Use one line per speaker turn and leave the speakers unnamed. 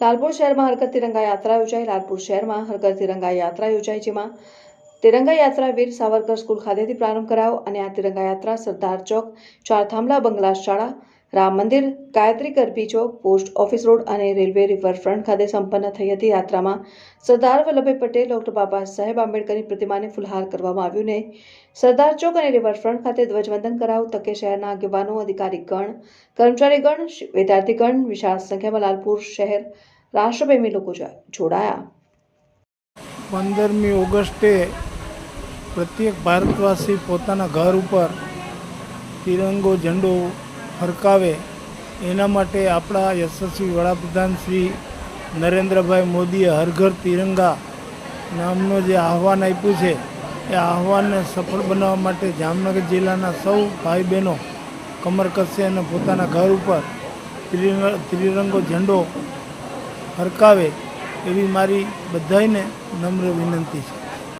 લાલપુર શહેરમાં હરકત તિરંગા યાત્રા યોજાઈ. લાલપુર શહેરમાં હરકત તિરંગા યાત્રા યોજાઈ જેમાં તિરંગા યાત્રા વીર સાવરકર સ્કૂલ ખાતેથી પ્રારંભ કરાયો અને આ તિરંગા યાત્રા સરદાર ચોક ચાર થાંભલા બંગલા શાળા રામ મંદિર, ગાયત્રી કરપી ચોક, પોસ્ટ ઓફિસ રોડ અને રેલવે રિવરફ્રન્ટ ખાતે સંપન્ન થઈ હતી યાત્રામાં. સરદાર વલ્લભભાઈ પટેલ, ડોક્ટર બાબા સાહેબ આંબેડકરની પ્રતિમાને ફુલહાર કરવામાં આવ્યું ને સરદાર ચોક અને રિવરફ્રન્ટ ખાતે ધ્વજવંદન કરાવું તકે શહેરના આગેવાનો, અધિકારીગણ, કર્મચારીગણ વિદ્યાર્થીગણ, વિશાળ સંખ્યામાં લાલપુર શહેર રાષ્ટ્રપ્રેમી લોકો જોડાયા.
પંદરમી ઓગસ્ટે પ્રત્યેક ભારતવાસી પોતાના ઘર ઉપર તિરંગો, ઝંડો ફરકાવે એના માટે આપણા યશસ્વી વડાપ્રધાન શ્રી નરેન્દ્રભાઈ મોદીએ હરઘર તિરંગા નામનું જે આહવાન આપ્યું છે, એ આહવાનને સફળ બનાવવા માટે જામનગર જિલ્લાના સૌ ભાઈ બહેનો કમર કસે અને પોતાના ઘર ઉપર ત્રિરંગ- ઝંડો ફરકાવે એવી મારી બધાને નમ્ર વિનંતી છે.